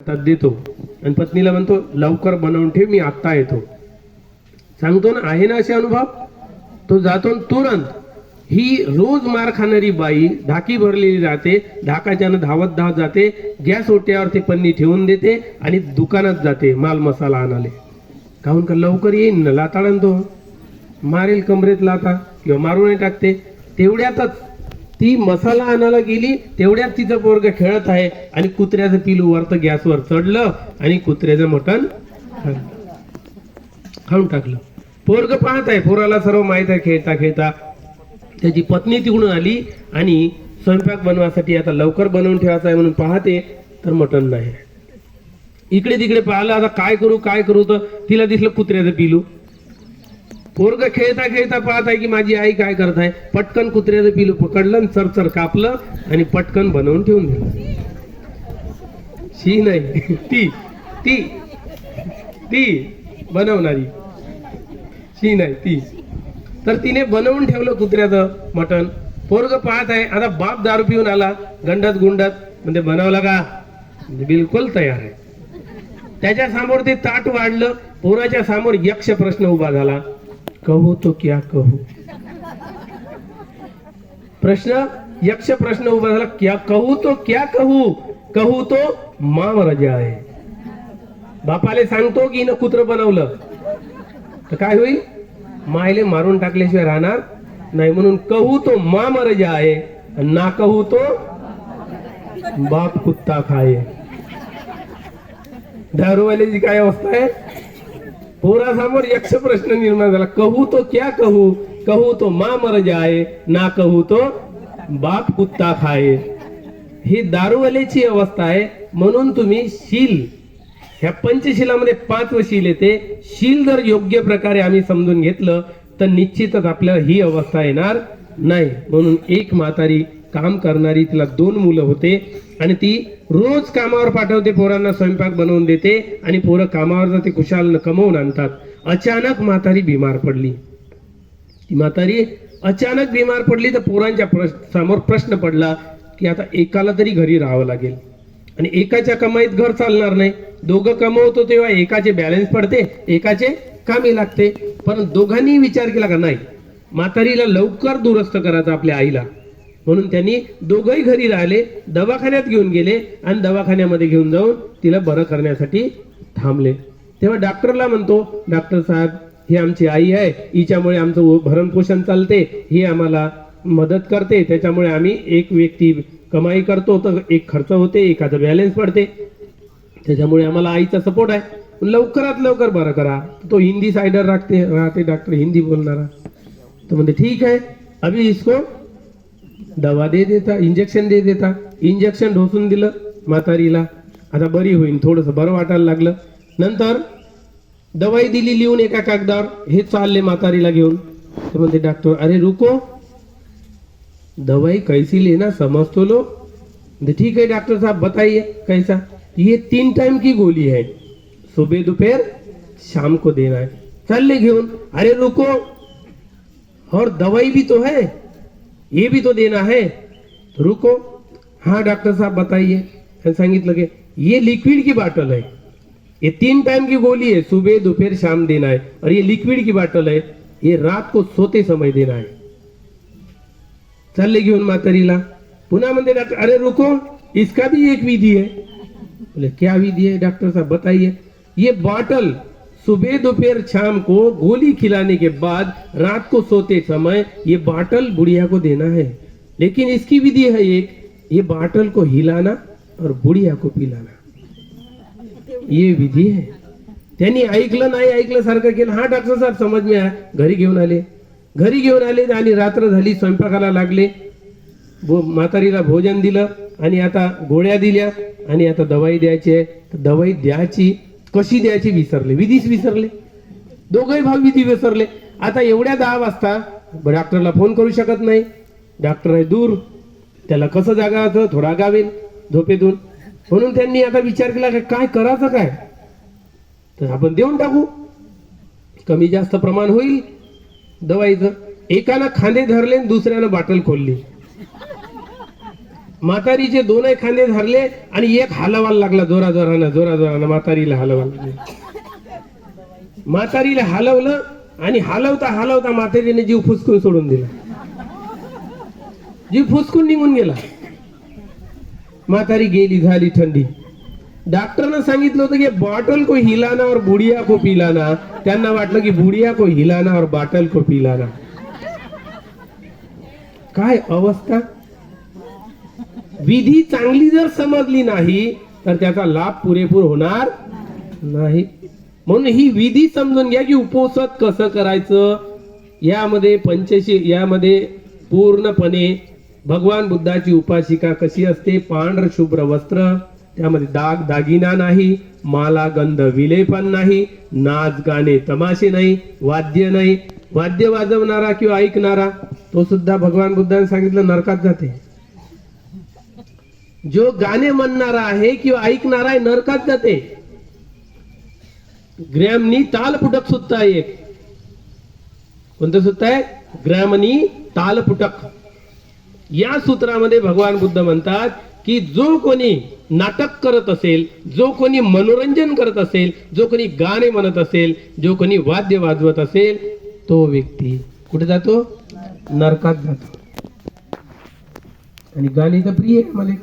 हातात देतो. आणि पत्नीला म्हणतो लवकर बनवून ठेव मी आत्ता येतो. सांगतो ना आहे ना असे अनुभव? तो जातो तुरंत ही रोज मार खाणारी बाई ढाकी भरलेली राहते ढाकाच्यानं धावत धावत जाते गॅस ओट्यावर ते पन्नी ठेवून देते आणि दुकानात जाते माल मसाला आणाले. काहून का लवकर येईन ना लाताळण तो मारेल कमरेत लाता किंवा मारूनही टाकते. तेवढ्यातच ती मसाला आणायला गेली तेवढ्यात तिचं पोरग खेळत आहे आणि कुत्र्याचं पिलू वरत गॅसवर चढलं आणि कुत्र्याचं मटण खाऊन टाकलं. पोरग पाहत आहे पोराला सर्व माहीत आहे खेळता खेळता. त्याची पत्नी तिकडून आली आणि स्वयंपाक बनवासाठी आता लवकर बनवून ठेवायचा आहे म्हणून पाहते तर मटण नाही. इकडे तिकडे पाहिलं आता काय करू काय करू तर तिला दिसलं कुत्र्याचं पिलू. पोरग खेळता खेळता पाहत आहे की माझी आई काय करत आहे पटकन कुत्र्याचं पिलू पकडलं चरचर कापलं आणि पटकन बनवून ठेवून दिलं. शी नाही. ती. ती. ती बनवणारी. शी नाही ती. तर तिने बनवून ठेवलं कुत्र्याचं मटण. पोरग पाहत आहे आता बाप दारू पिऊन आला गंडत गुंडत म्हणजे बनवला का? बिलकुल तयार आहे. त्याच्यासमोर ते ताट वाढलं पोराच्या समोर यक्ष प्रश्न उभा झाला. कहू तो क्या कहू? प्रश्न यक्ष प्रश्न उभा झाला क्या कहू तो क्या कहू? कहू तो माम रजा आहे. बापाले सांगतो की न कुत्र बनवलं. तर काय होईल? मायले मारून टाकल्याशिवाय राहणार नाही. म्हणून कहू तो माम रजा आहे ना कहू तो बाप कुत्ता खाये. दारूवाल्याची काय अवस्था आहे? पोरासमोर यक्ष प्रश्न निर्माण झाला. कहू तो क्या कहू? कहू तो मा मर जाय ना कहू तो बाप कुत्ता खाए. ही दारूवाल्याची अवस्था आहे. म्हणून तुम्ही शील. ह्या पंचशिलामध्ये पाच शील येते. शील जर योग्य प्रकारे आम्ही समजून घेतलं तर निश्चितच आपल्याला ही अवस्था येणार नाही. म्हणून एक म्हातारी काम करणारी तिला दोन मुलं होते आणि ती रोज कामावर पाठवते पोरांना स्वयंपाक बनवून देते आणि पोरं कामावर जाते कुशाल कमवून आणतात. अचानक म्हातारी बिमार पडली. ती म्हातारी अचानक बिमार पडली तर पोरांच्या समोर प्रश्न पडला की आता एकाला तरी घरी राहावं लागेल. आणि एकाच्या कमाईत घर चालणार नाही. दोघं कमवतो तेव्हा एकाचे बॅलन्स पडते एकाचे कामी लागते. पण दोघांनी विचार केला का नाही? म्हातारीला लवकर दुरुस्त करायचं आपल्या आईला. म्हणून त्यांनी दोघंही घरी राहिले दवाखान्यात घेऊन गेले आणि दवाखान्यामध्ये घेऊन जाऊन तिला बरं करण्यासाठी थांबले. तेव्हा डॉक्टरला म्हणतो डॉक्टर साहेब ही आमची आई आहे हिच्यामुळे आमचं भरणपोषण चालते ही आम्हाला मदत करते त्याच्यामुळे आम्ही एक व्यक्ती कमाई करतो तर एक खर्च होते एखादं बॅलन्स पडते. त्याच्यामुळे आम्हाला आईचा सपोर्ट आहे. लवकरात लवकर बरं करा. तो हिंदी सायडर राखते राहते डॉक्टर हिंदी बोलणारा. तो म्हणते ठीक आहे अभी इसको दवा दे देता इंजेक्शन दे देता. इंजेक्शन ढोसून दिलं म्हातारीला. आता बरी होईल थोडंसं बरं वाटायला लागलं. नंतर दवाई दिली लिहून एका कागदावर हे चालले म्हातारीला घेऊन. तर म्हणते डॉक्टर अरे रुको. दवाई कैसी लेना समझ तो लो ठीक है डॉक्टर साहब बताइए कैसा? ये तीन टाइम की गोली है. सुबह दोपहर शाम को देना है. चल ले घेऊन. अरे रुको. और दवाई भी तो है. ये भी तो देना है। तो रुको। हाँ डॉक्टर साहब बताइए। संगीत लगे। ये लिक्विड की बाटल है। ये तीन टाइम की गोली है। सुबह दोपहर शाम देना है। और ये लिक्विड की बाटल है। ये रात को सोते समय देना है। चालले घेऊन म्हातारीला पुन्हा म्हणते डॉक्टर अरे रुको। इसका भी एक विधि है। बोले क्या विधि है? डॉक्टर साहब बताइए। ये बॉटल सुबह दोपहर शाम को गोली खिलाने के बाद रात को सोते समय ये बाटल बुढ़िया को देना है। लेकिन इसकी विधि है एक ये बाटल को हिलाना और बुढ़िया को पिलाना। ये विधी आहे त्यांनी ऐकलं नाही ऐकलं सारखं केलं. हा डॉक्टर साहेब समज मी घरी घेऊन आले. घरी घेऊन आले आणि रात्र झाली स्वयंपाकाला लागले. भो- म्हातारीला भोजन दिलं आणि आता गोळ्या दिल्या आणि आता दवाई द्यायची आहे. तर दवाई द्यायची कशी द्यायची विसरले? विधीच विसरले. दोघंही भाव विधी विसरले. आता एवढ्या दहा वाजता डॉक्टरला फोन करू शकत नाही. डॉक्टर आहे दूर. त्याला कसं जागायचं? थोडा गावेल झोपेतून म्हणून त्यांनी आता विचार केला की काय करायचं काय? तर आपण देऊन टाकू. कमी जास्त प्रमाण होईल. दवाईचं. एकानं खांदे धरले आणि दुसऱ्यानं बाटल खोलली. म्हातारीचे दोनही खांदे धरले आणि एक हलवायला लागला जोरा जोरानं जोरा जोरानं म्हातारीला हलवायला लागले म्हातारीला हलवलं आणि हलवता हलवता म्हातारीने जीव फुसकून सोडून दिला. जीव फुसकून निघून गेला. म्हातारी गेली झाली थंडी. डॉक्टरनं सांगितलं होतं की बॉटल को हिलाना और बुडिया को पिलाना. त्यांना वाटलं की बुडिया को हिलाना और बॉटल को पिलाना. काय अवस्था? विधी चांगली जर समजली नाही तर त्याचा लाभ पुरेपूर होणार नाही. म्हणून ही विधी समजून घ्या की उपोषण कसं करायचं. यामध्ये पंचशी यामध्ये पूर्णपणे भगवान बुद्धाची उपासिका कशी असते? पांढर शुभ्र वस्त्र त्यामध्ये दाग दागिना नाही माला गंध विलेपन नाही नाच गाणे तमाशे नाही वाद्य नाही. वाद्य वाजवणारा किंवा ऐकणारा तो सुद्धा भगवान बुद्धाने सांगितलं नरकात जाते. जो गाणे म्हणणारा आहे किंवा ऐकणारा आहे नरकात जाते. ग्रॅमनी तालपुटक सुद्धा एक. कोणतं सूत्र आहे? ग्रॅमनी तालपुटक या सूत्रामध्ये भगवान बुद्ध म्हणतात की जो कोणी नाटक करत असेल जो कोणी मनोरंजन करत असेल जो कोणी गाणे म्हणत असेल जो कोणी वाद्य वाजवत असेल तो व्यक्ती कुठे जातो? नरकात जातो. आणि गाणी तर प्रिय मला